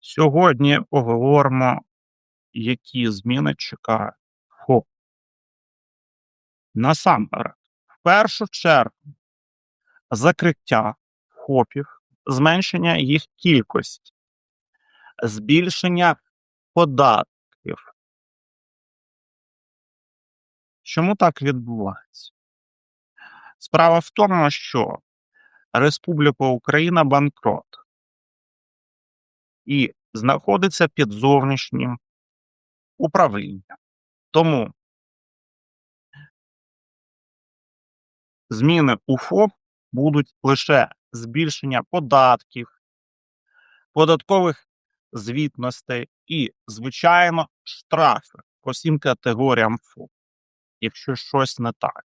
Сьогодні поговоримо, які зміни чекають ФОП. Насамперед, в першу чергу, закриття ФОПів, зменшення їх кількості, збільшення податків. Чому так відбувається? Справа в тому, що Республіка Україна банкрот і знаходиться під зовнішнім управлінням. Тому зміни у ФОП будуть лише збільшення податків, податкових звітностей і, звичайно, штрафи по всім категоріям ФОП, якщо щось не так.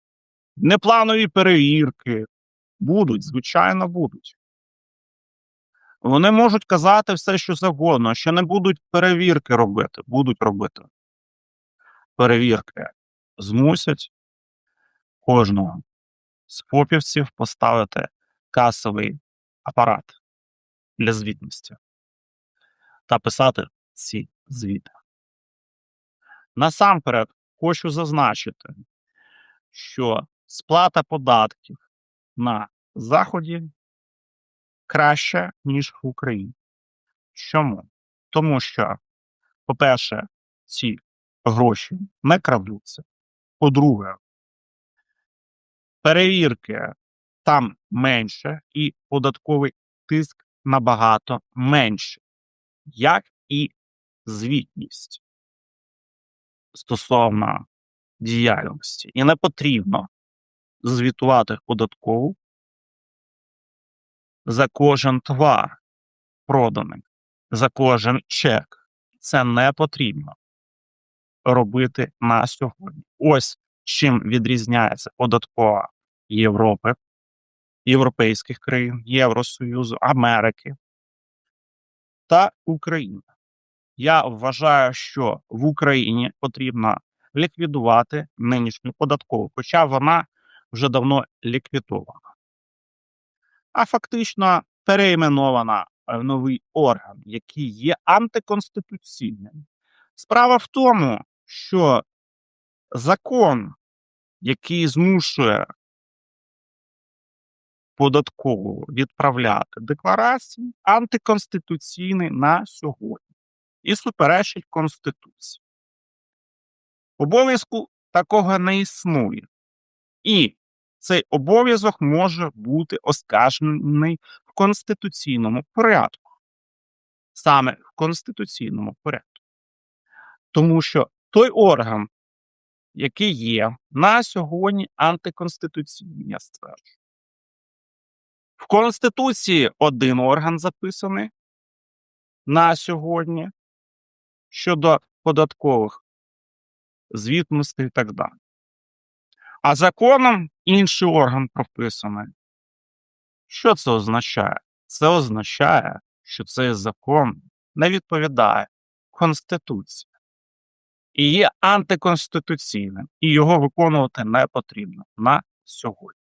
Непланові перевірки будуть, звичайно, будуть. Вони можуть казати все, що завгодно, що не будуть перевірки робити, будуть робити. Перевірки змусять кожного з попівців поставити касовий апарат для звітності та писати ці звіти. Насамперед хочу зазначити, що сплата податків на Заході краще, ніж в Україні. Чому? Тому що, по-перше, ці гроші не крадуться. По-друге, перевірки там менше і податковий тиск набагато менше, як і звітність стосовно діяльності. І не потрібно звітувати податкову за кожен товар проданий, за кожен чек. Це не потрібно робити на сьогодні. Ось чим відрізняється податкова Європи, європейських країн, Євросоюзу, Америки та України. Я вважаю, що в Україні потрібно ліквідувати нинішню податкову, хоча вона вже давно ліквідована а фактично переіменована в новий орган, який є антиконституційним. Справа в тому, що закон, який змушує податково відправляти декларації, антиконституційний на сьогодні і суперечить Конституції. Обов'язку такого не існує. І цей обов'язок може бути оскаржений в конституційному порядку. Саме в конституційному порядку. Тому що той орган, який є на сьогодні антиконституційний, я стверджую. В Конституції один орган записаний на сьогодні щодо податкових звітностей і так далі. А законом інший орган прописаний. Що це означає? Це означає, що цей закон не відповідає Конституції і є антиконституційним, і його виконувати не потрібно на сьогодні.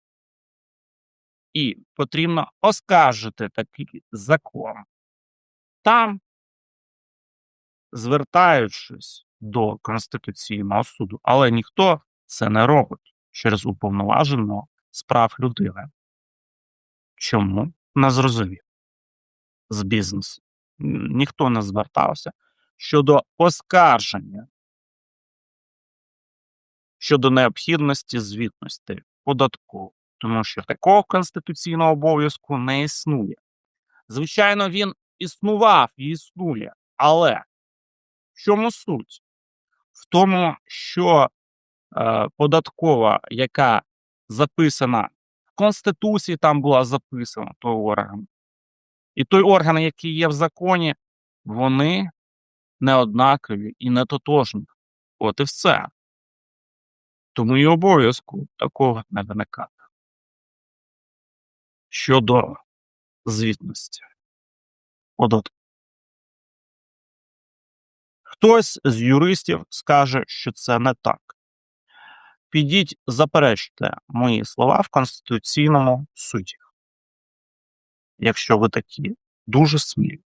І потрібно оскаржити такий закон там, звертаючись до Конституційного суду, але ніхто це не робить через уповноваженого справ людини. Чому не зрозумів з бізнесу? Ніхто не звертався щодо оскарження щодо необхідності звітності податково, тому що такого конституційного обов'язку не існує. Звичайно, він існував і існує, але в чому суть? В тому, що податкова, яка записана в Конституції, там була записана той орган. І той орган, який є в законі, вони не однакові і не тотожні. От і все. Тому і обов'язку такого не виникає. Щодо звітності податку. Хтось з юристів скаже, що це не так. Підіть, заперечте мої слова в Конституційному суді. Якщо ви такі дуже смілі.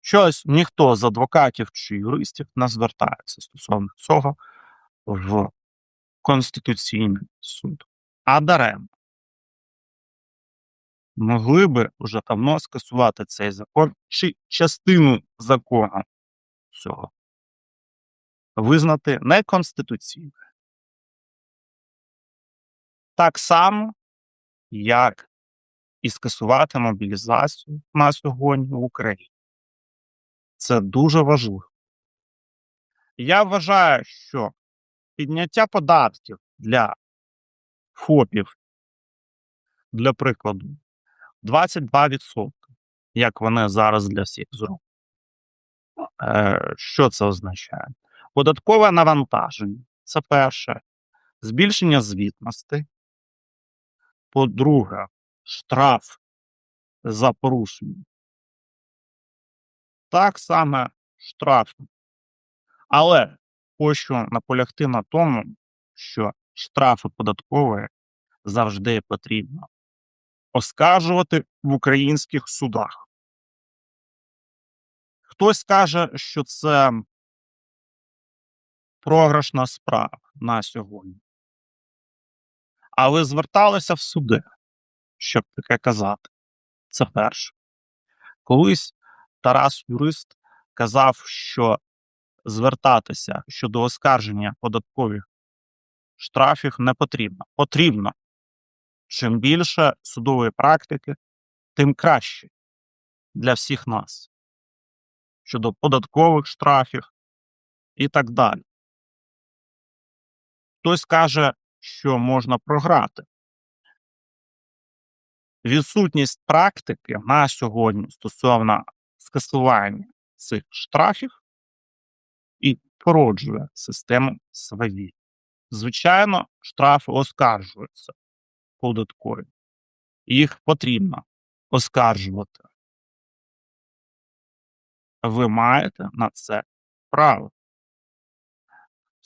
Щось ніхто з адвокатів чи юристів не звертається стосовно цього в Конституційний суд. А даремно. Могли би вже давно скасувати цей закон чи частину закону цього визнати неконституційною. Так само, як і скасувати мобілізацію на сьогодні в Україні. Це дуже важливо. Я вважаю, що підняття податків для ФОПів, для прикладу, 22%, як вони зараз для всіх зроблять. Е, Що це означає? Податкове навантаження це перше, збільшення звітності. По-друге, штраф за порушення. Так саме штраф. Але хочу наполягти на тому, що штрафи податкові завжди потрібно оскаржувати в українських судах. Хтось каже, що це програшна справа на сьогодні. А ви зверталися в суди, щоб таке казати. Це перше. Колись Тарас Юрист казав, що звертатися щодо оскарження податкових штрафів не потрібно. Потрібно. Чим більше судової практики, тим краще для всіх нас щодо податкових штрафів і так далі. Хтось каже, що можна програти. Відсутність практики на сьогодні стосовно скасування цих штрафів і породжує систему свавілля. Звичайно, штрафи оскаржуються податкові. Їх потрібно оскаржувати. Ви маєте на це право.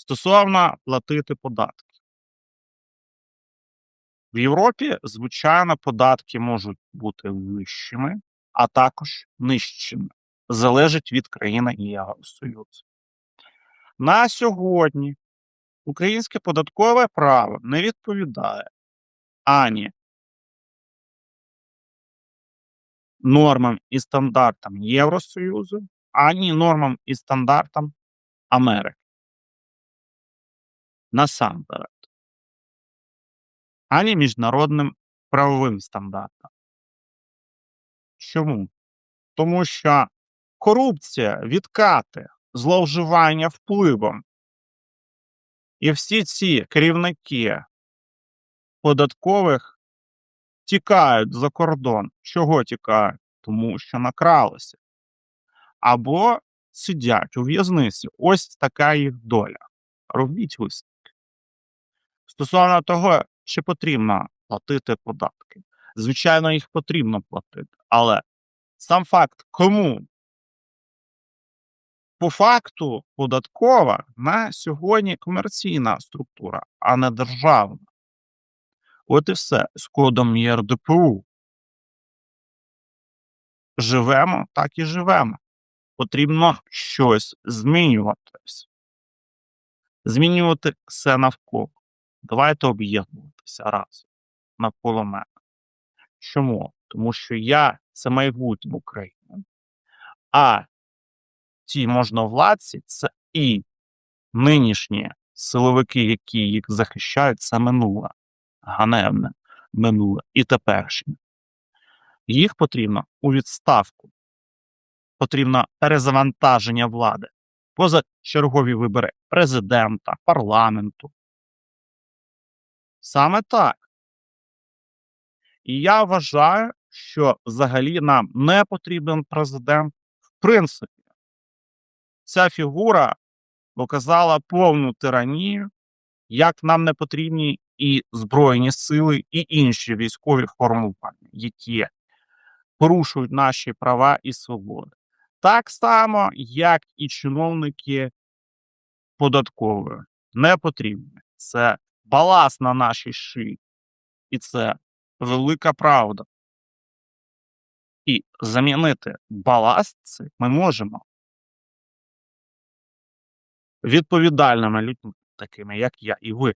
Стосовно платити податки. В Європі, звичайно, податки можуть бути вищими, а також нижчими. Залежить від країни Євросоюзу. На сьогодні українське податкове право не відповідає ані нормам і стандартам Євросоюзу, ані нормам і стандартам Америки. Насамперед. Ані міжнародним правовим стандартам. Чому? Тому що корупція, відкати, зловживання впливом і всі ці керівники податкових тікають за кордон. Чого тікають? Тому що накралися. Або сидять у в'язниці. Ось така їх доля. Робіть висновки. Стосовно того, чи потрібно платити податки. Звичайно, їх потрібно платити. Але сам факт, кому? По факту податкова на сьогодні комерційна структура, а не державна. От і все з кодом ЄРДПУ. Живемо, так і живемо. Потрібно щось змінюватись. Змінювати все навколо. Давайте об'єднуватися разом навколо мене. Чому? Тому що я це майбутнє України. А ті можновладці це і нинішні силовики, які їх захищають, це минуле, ганебне минуле і теперішнє. Їх потрібно у відставку. Потрібно перезавантаження влади, позачергові вибори президента, парламенту. Саме так. І я вважаю, що взагалі нам не потрібен президент в принципі. Ця фігура показала повну тиранію, як нам не потрібні і Збройні сили, і інші військові формування, які порушують наші права і свободи. Так само, як і чиновники податкової не потрібні. Це баласт на нашій шиї. І це велика правда. І замінити баласт цей ми можемо відповідальними людьми, такими як я і ви.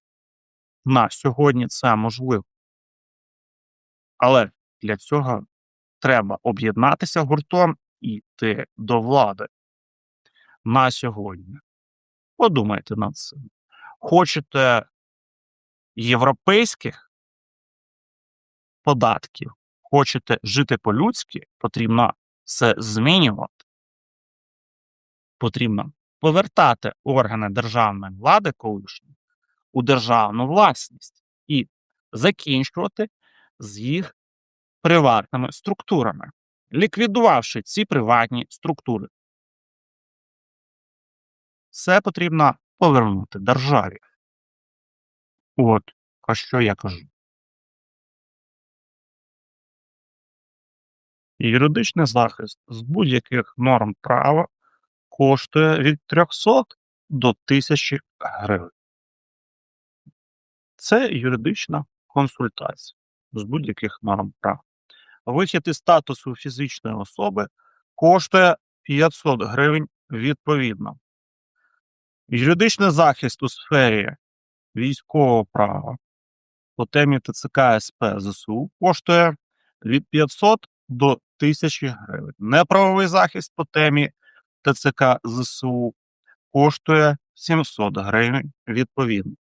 На сьогодні це можливо. Але для цього треба об'єднатися гуртом і йти до влади. На сьогодні. Подумайте над цим. Хочете європейських податків, хочете жити по-людськи, потрібно все змінювати. Потрібно повертати органи державної влади колишні у державну власність і закінчувати з їх приватними структурами, ліквідувавши ці приватні структури. Все потрібно повернути державі. От про що я кажу. Юридичний захист з будь-яких норм права коштує від 300 до 1000 гривень. Це юридична консультація з будь-яких норм права. Вихід із статусу фізичної особи коштує 500 гривень відповідно. Юридичний захист у сфері військового права по темі ТЦК СП ЗСУ коштує від 500 до 1000 гривень. Неправовий захист по темі ТЦК ЗСУ коштує 700 гривень відповідно.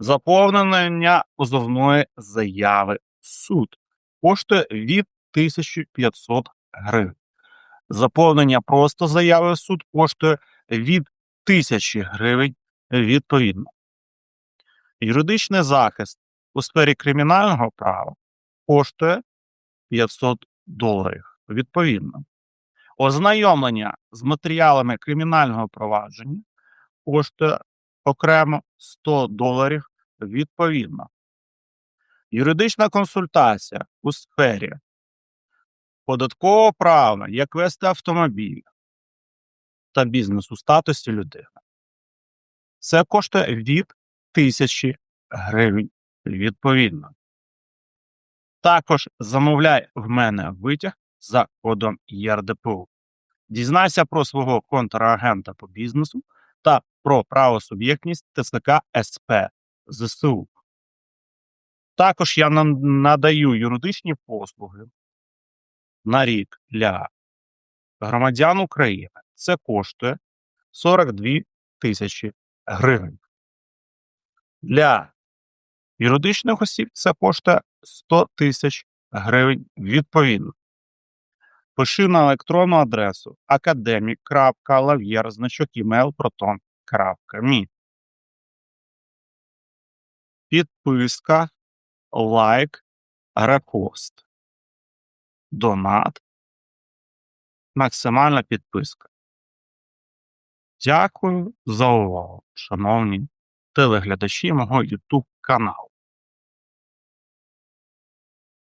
Заповнення позовної заяви суд коштує від 1500 гривень. Заповнення просто заяви суд коштує від 1000 гривень відповідно. Юридичний захист у сфері кримінального права коштує 500 доларів відповідно. Ознайомлення з матеріалами кримінального провадження коштує окремо 100 доларів відповідно. Юридична консультація у сфері податкового права, як вести автомобіль та бізнес у статусі людини. Це коштує від 1000 гривень відповідно. Також замовляй в мене витяг за кодом ЄРДПУ. Дізнайся про свого контрагента по бізнесу та про правосуб'єктність ТСК СП ЗСУ. Також я надаю юридичні послуги на рік для громадян України. Це коштує 42 тисячі гривень. Для юридичних осіб це коштує 100 тисяч гривень відповідно. Пиши на електронну адресу academic.lavyer значок email proton.me. Підписка, лайк, репост. Донат. Максимальна підписка. Дякую за увагу, шановні телеглядачі мого YouTube каналу.